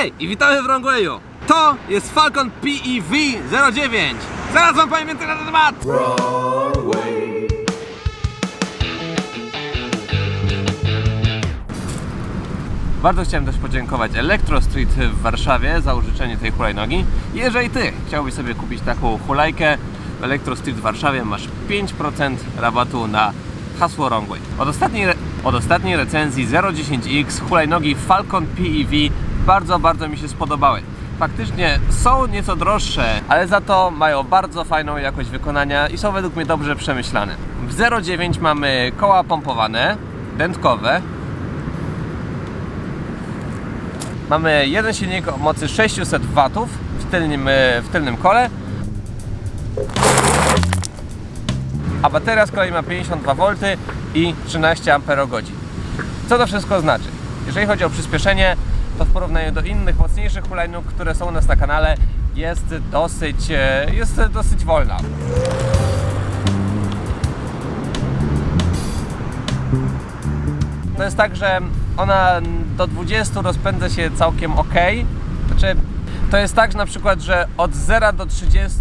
Hej i witamy w Wrangleju. To jest Falcon PEV 09. Zaraz wam powiem więcej na ten temat. Bardzo chciałem też podziękować Electro Street w Warszawie za użyczenie tej hulajnogi. Jeżeli Ty chciałbyś sobie kupić taką hulajkę w Electro Street w Warszawie, masz 5% rabatu na hasło Wrongway. Od ostatniej, od ostatniej recenzji 010X hulajnogi Falcon PEV bardzo, bardzo mi się spodobały. Faktycznie są nieco droższe, ale za to mają bardzo fajną jakość wykonania i są według mnie dobrze przemyślane. W 09 mamy koła pompowane, dętkowe, Mamy jeden silnik o mocy 600 W w tylnym, e, w tylnym kole. A bateria z kolei ma 52 V i 13 Ah. Co to wszystko znaczy? Jeżeli chodzi o przyspieszenie, to w porównaniu do innych mocniejszych hulajnóg, które są u nas na kanale, jest dosyć, e, jest dosyć wolna. To jest tak, że ona do 20 rozpędza się całkiem ok. Znaczy, to jest tak, że na przykład, że od 0 do 30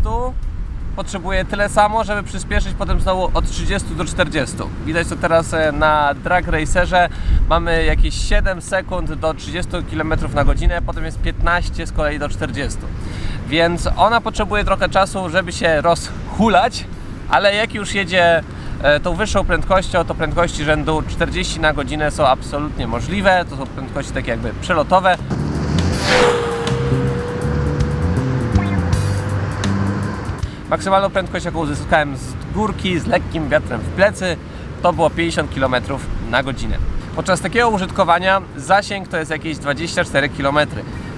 potrzebuje tyle samo, żeby przyspieszyć potem znowu od 30 do 40. Widać to teraz e, na Drag Racerze. Mamy jakieś 7 sekund do 30 km na godzinę, potem jest 15 z kolei do 40. Więc ona potrzebuje trochę czasu, żeby się rozhulać, ale jak już jedzie e, tą wyższą prędkością, to prędkości rzędu 40 na godzinę są absolutnie możliwe. To są prędkości takie jakby przelotowe. Maksymalną prędkość, jaką uzyskałem z górki z lekkim wiatrem w plecy, to było 50 km na godzinę. Podczas takiego użytkowania zasięg to jest jakieś 24 km.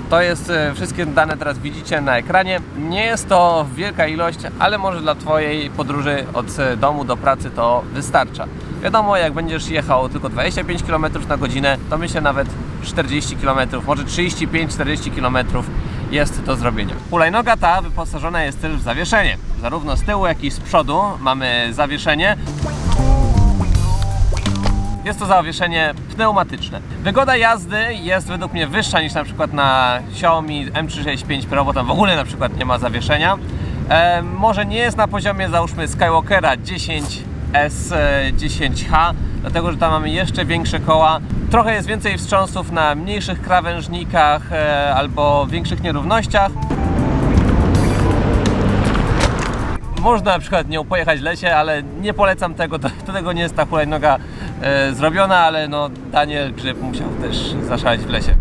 To jest e, wszystkie dane teraz widzicie na ekranie. Nie jest to wielka ilość, ale może dla Twojej podróży od e, domu do pracy to wystarcza. Wiadomo, jak będziesz jechał tylko 25 km na godzinę, to myślę nawet 40 km, może 35-40 km jest do zrobienia. Hulajnoga ta wyposażona jest też w zawieszenie. Zarówno z tyłu, jak i z przodu mamy zawieszenie. Jest to zawieszenie pneumatyczne. Wygoda jazdy jest według mnie wyższa niż na przykład na Xiaomi M365 Pro, bo tam w ogóle na przykład nie ma zawieszenia. E, może nie jest na poziomie załóżmy Skywalkera 10S10H, dlatego że tam mamy jeszcze większe koła. Trochę jest więcej wstrząsów na mniejszych krawężnikach e, albo większych nierównościach. Można na przykład nią pojechać w lesie, ale nie polecam tego, do, tego nie jest ta hulajnoga e, zrobiona, ale no Daniel Grzyb musiał też zaszaleć w lesie.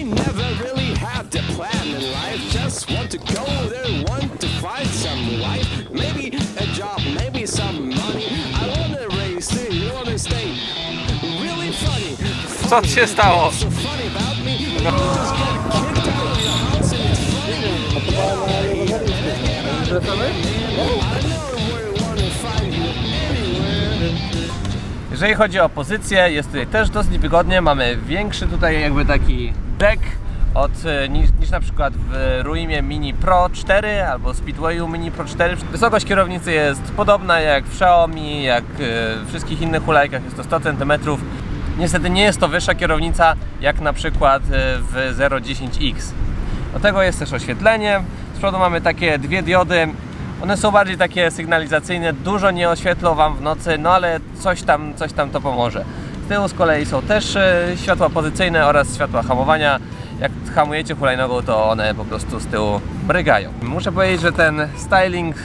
I never really had a plan in life. Just want to go there, want wanna find you anywhere. Jeżeli chodzi o pozycję, jest tutaj też dosyć wygodnie. Mamy większy tutaj jakby taki deck od, e, niż, niż na przykład w Ruimie Mini Pro 4 albo Speedwayu Mini Pro 4. Wysokość kierownicy jest podobna jak w Xiaomi, jak e, w wszystkich innych hulajkach, jest to 100 cm. Niestety nie jest to wyższa kierownica jak na przykład e, w 010X. Do tego jest też oświetlenie. Z przodu mamy takie dwie diody. One są bardziej takie sygnalizacyjne, dużo nie oświetlą Wam w nocy, no ale coś tam, coś tam to pomoże. Z tyłu z kolei są też e, światła pozycyjne oraz światła hamowania. Jak hamujecie hulajnogą, to one po prostu z tyłu mrygają. Muszę powiedzieć, że ten styling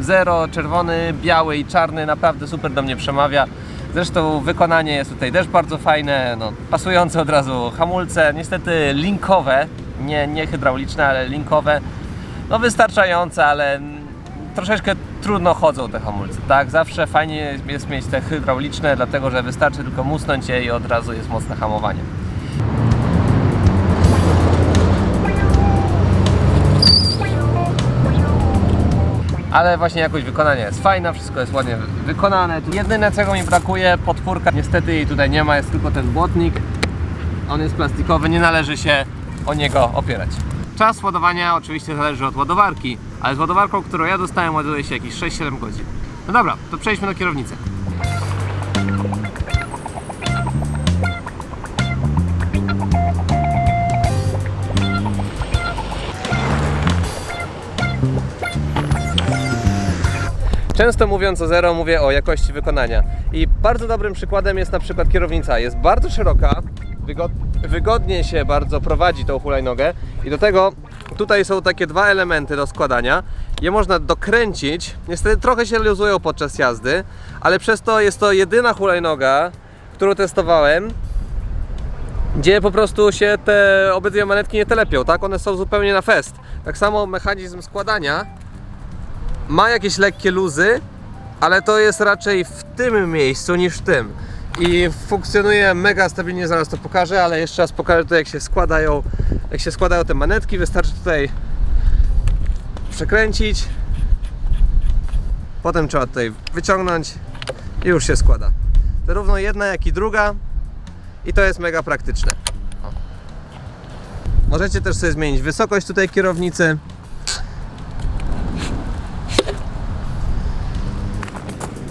zero, czerwony, biały i czarny naprawdę super do mnie przemawia. Zresztą wykonanie jest tutaj też bardzo fajne, no, pasujące od razu hamulce, niestety linkowe, nie, nie hydrauliczne, ale linkowe. No wystarczające, ale troszeczkę trudno chodzą te hamulce, tak? Zawsze fajnie jest mieć te hydrauliczne, dlatego że wystarczy tylko musnąć je i od razu jest mocne hamowanie. Ale właśnie jakość wykonania jest fajna, wszystko jest ładnie wykonane. Jedyne czego mi brakuje, podpórka. Niestety jej tutaj nie ma, jest tylko ten błotnik. On jest plastikowy, nie należy się o niego opierać. Czas ładowania oczywiście zależy od ładowarki, ale z ładowarką, którą ja dostałem, ładuje się jakieś 6-7 godzin. No dobra, to przejdźmy do kierownicy. Często mówiąc o zero, mówię o jakości wykonania. I bardzo dobrym przykładem jest na przykład kierownica. Jest bardzo szeroka, wygod wygodnie się bardzo prowadzi tą hulajnogę i do tego tutaj są takie dwa elementy do składania. Je można dokręcić, niestety trochę się luzują podczas jazdy, ale przez to jest to jedyna hulajnoga, którą testowałem, gdzie po prostu się te obydwie manetki nie telepią, tak? One są zupełnie na fest. Tak samo mechanizm składania ma jakieś lekkie luzy, ale to jest raczej w tym miejscu niż w tym. I funkcjonuje mega stabilnie, zaraz to pokażę, ale jeszcze raz pokażę to jak się składają, jak się składają te manetki. Wystarczy tutaj przekręcić. Potem trzeba tutaj wyciągnąć i już się składa. Zarówno jedna jak i druga i to jest mega praktyczne. Możecie też sobie zmienić wysokość tutaj kierownicy.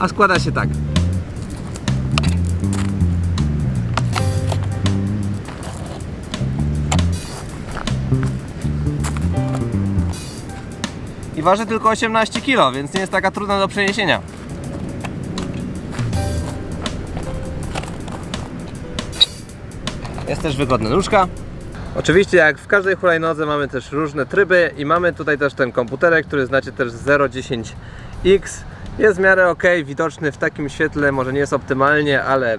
A składa się tak. I waży tylko 18 kg, więc nie jest taka trudna do przeniesienia. Jest też wygodna nóżka. Oczywiście jak w każdej hulajnodze mamy też różne tryby i mamy tutaj też ten komputerek, który znacie też 010X. Jest w miarę ok, widoczny w takim świetle, może nie jest optymalnie, ale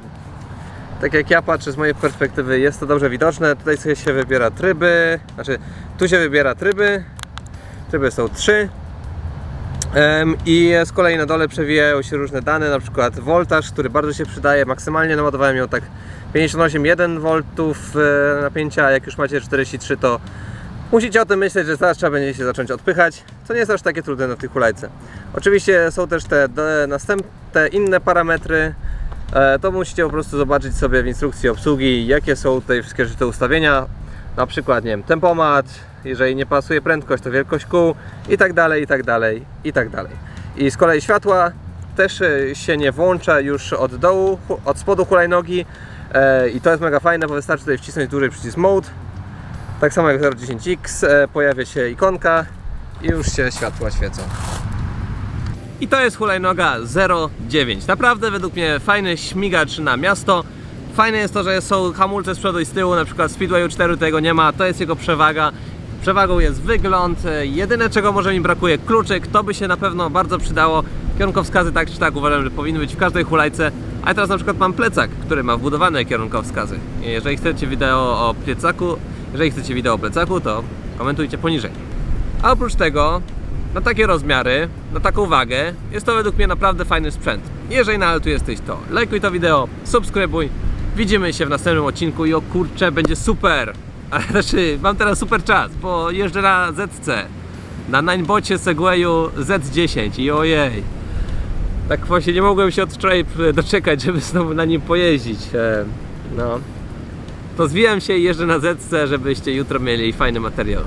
tak jak ja patrzę z mojej perspektywy jest to dobrze widoczne. Tutaj sobie się wybiera tryby, znaczy tu się wybiera tryby. Tryby są trzy. I z kolei na dole przewijają się różne dane, na przykład voltaż, który bardzo się przydaje. Maksymalnie naładowałem ją tak 58,1 V e, napięcia, a jak już macie 43 to musicie o tym myśleć, że zaraz trzeba będzie się zacząć odpychać, co nie jest aż takie trudne na tej hulajce. Oczywiście są też te następne inne parametry, e, to musicie po prostu zobaczyć sobie w instrukcji obsługi, jakie są tutaj wszystkie te ustawienia, na przykład, nie wiem, tempomat, jeżeli nie pasuje prędkość, to wielkość kół i tak dalej, i tak dalej, i tak dalej. I z kolei światła też e, się nie włącza już od dołu, od spodu hulajnogi e, i to jest mega fajne, bo wystarczy tutaj wcisnąć duży przycisk Mode. Tak samo jak w 010X e, pojawia się ikonka i już się światła świecą. I to jest hulajnoga 09. Naprawdę według mnie fajny śmigacz na miasto. Fajne jest to, że są hamulce z przodu i z tyłu, na przykład Speedwayu 4 tego nie ma, to jest jego przewaga. Przewagą jest wygląd, e, jedyne czego może mi brakuje kluczyk, to by się na pewno bardzo przydało. Kierunkowskazy tak czy tak uważam, że powinny być w każdej hulajce. A teraz na przykład mam plecak, który ma wbudowane kierunkowskazy. Jeżeli chcecie wideo o plecaku, jeżeli chcecie wideo o plecaku, to komentujcie poniżej. A oprócz tego, na takie rozmiary, na taką wagę, jest to według mnie naprawdę fajny sprzęt. Jeżeli nadal tu jesteś, to lajkuj to wideo, subskrybuj. Widzimy się w następnym odcinku i o kurczę, będzie super! Ale znaczy, mam teraz super czas, bo jeżdżę na ZC. Na Ninebocie Segwayu Z10 i ojej. Tak właśnie nie mogłem się od wczoraj doczekać, żeby znowu na nim pojeździć. E, No. To zwijam się i jeżdżę na ZC, żebyście jutro mieli fajny materiał.